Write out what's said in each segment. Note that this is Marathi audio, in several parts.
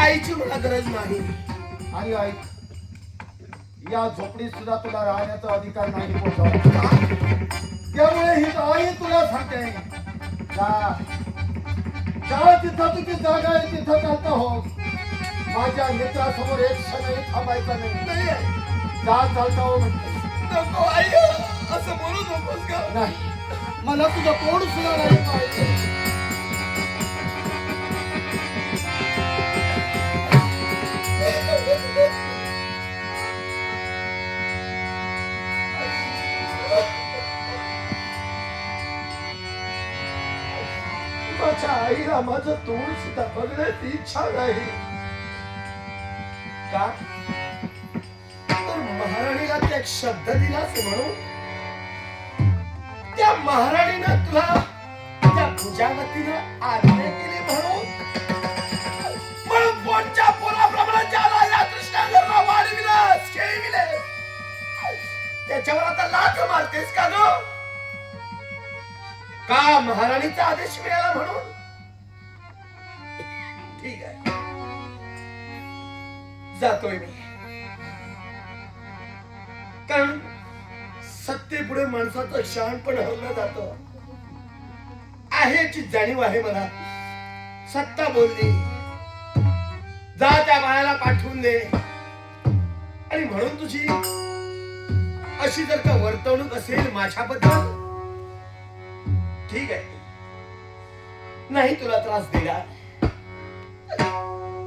आईची मला गरज नाही. आणि ऐक या झोपडीत सुद्धा तुला राहण्याचा अधिकार नाही त्यामुळे ही आई तुला सांगते. जा. तिथं तुझी जागा आहे तिथं चालत हो. माझ्या मित्रासमोर एक क्षणही थांबायचा नाही. नाही. आई. जा चालता हो म्हणते. आई असं बोलू नकोस का नाही. मला तुझं कोण सुद्धा नाही पाहिजे आईला माझं तोंड सुद्धा बघण्याची इच्छा नाही. का? तर महाराणीला त्या एक शब्द दिलाच म्हणून? त्या महाराणीनं तुला त्या भुजावतीनं आज्ञा केली म्हणून? म्हणून पोटच्या पोराप्रमाणे ज्याला या कृष्णाला वाढविलंस खेळविलंस त्याच्यावर आता लाच मारतेस का ग? का महाराणीचा आदेश मिळाला म्हणून? जातोय मी. कारण सत्तेपुढे माणसाचं शहाणपण हरलं जात. आहे याची जाणीव आहे मला. सत्ता बोलली. जा त्या बाळाला पाठवून दे. आणि म्हणून तुझी अशी जर का वर्तवणूक असेल माझ्याबद्दल ठीक आहे. नाही तुला त्रास देणार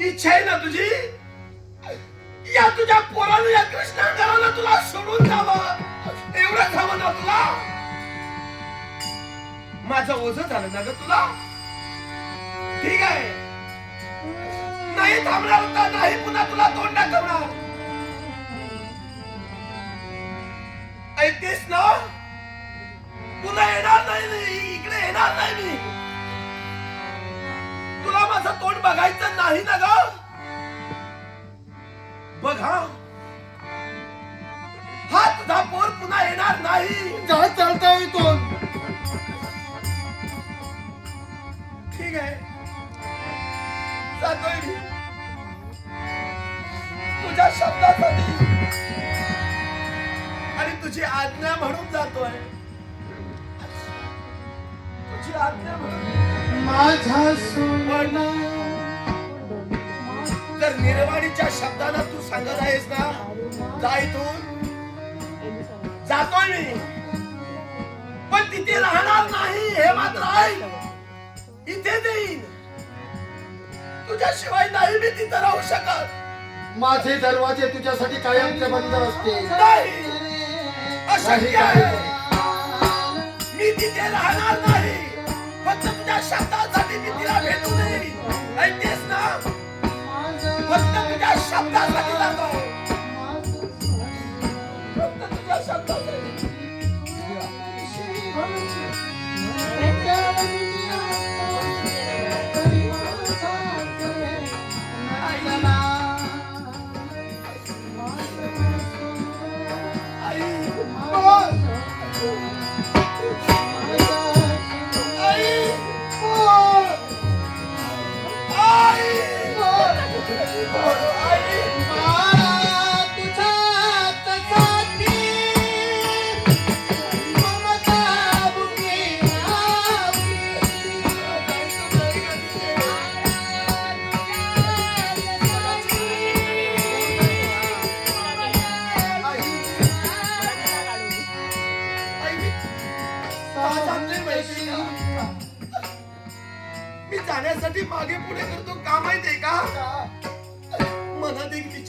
इच्छा आहे ना तुझी? या तुझ्या पोरानं या कृष्णांगरानं तुला सोडून जावं. एवढं हवं ना तुला. माझं ओझ झालं ना ग तुला? ठीक आहे. नाही थांबणार होता नाही पुन्हा तुला तोंड दाखवणार. ऐकतेस ना? तुला येणार नाही मी इकडे येणार नाही मी. तुला माझं तोंड बघायचं नाही ना ग? बघ हा. हा तुझा पोर पुन्हा येणार नाही. जा चालता येतो ठीक आहे. जातोय मी. तुझ्या शब्दासाठी. आणि तुझी आज्ञा म्हणून जातोय. तुझी आज्ञा म्हणून. माझा सोना जर निर्वाणीच्या शब्दाला तू सांगत आहेस ना जा इथून. जातोय मी. पण तिथे राहणार नाही हे मात्र आहे इथे देईन तुझ्याशिवाय नाही मी तिथं राहू शकत. माझे दरवाजे तुझ्यासाठी कायमचे बंद असते नाही. अशक्य आहे. मी तिथे राहणार नाही. फक्त तुझ्या शब्दासाठी मी तिला भेटू नये. ऐकतेस ना? फक्त तुझ्या शब्दासाठी जातो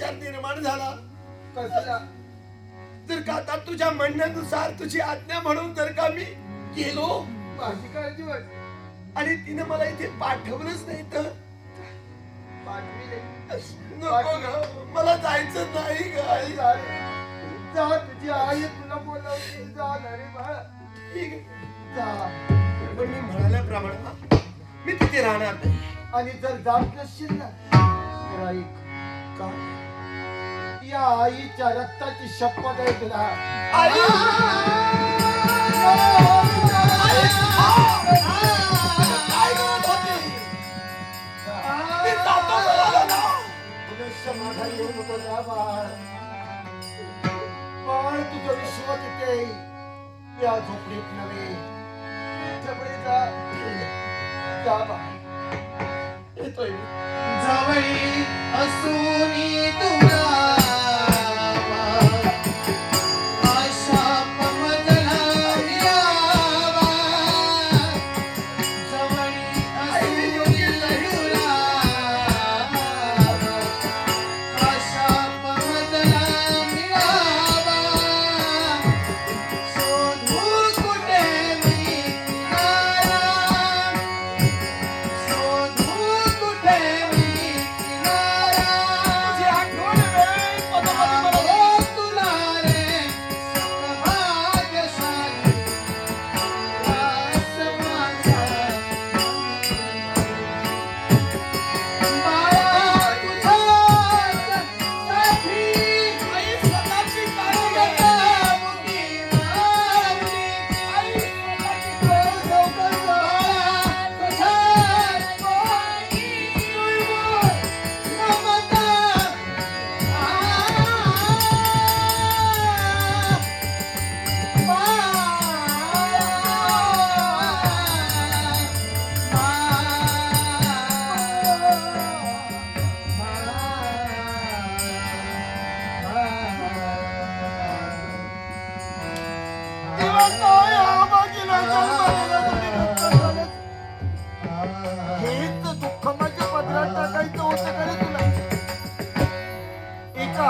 विचार निर्माण झाला? कसला जर का आता तुझ्या म्हणण्यानुसार तुझी आज्ञा म्हणून जर का मी गेलो? माझी काळजी वाटते आणि तिने मला इथे पाठवलंच नाही तर? पाठविले. नको ग मला जायचं नाही ग आई. जा रे. जा तुझी आई तुला बोलावते. जा ना रे बाळा ठीक आहे. जा. पण मी म्हणाल्याप्रमाणे ना, मी तिथे राहणार नाही. आणि जर जात नसशील ना तर ऐक का? या आईच्या रक्ताची शपथ आहे तुला. बाळ तुझं विश्व तिथे या झोपडीत नव्हे. त्यामुळे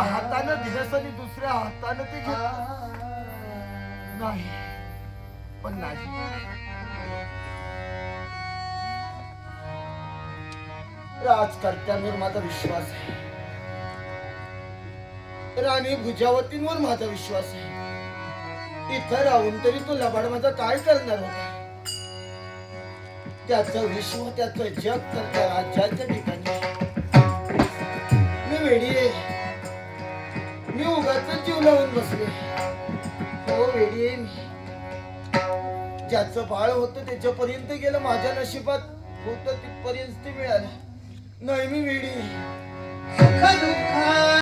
हातानं दिलंस आणि दुसऱ्या हातानं ते घेतलं नाही पण नाही राजकर्त्यांवर माझा विश्वास आहे. राणी भुजावतींवर माझा विश्वास आहे. इथं राहून तरी तुला लबाड माझा काय करणार होता? त्याचं विश्व त्याचं जग तर त्या राज्याच्या ठिकाणी. मी वेडी आहे. मी उगाच जीव लावून बसले. हो वेडी आहे मी. ज्याचं बाळ होतं त्याच्यापर्यंत गेलं माझ्या नशिबात. होतं तिथपर्यंत ते मिळालं. नाही मी वेडी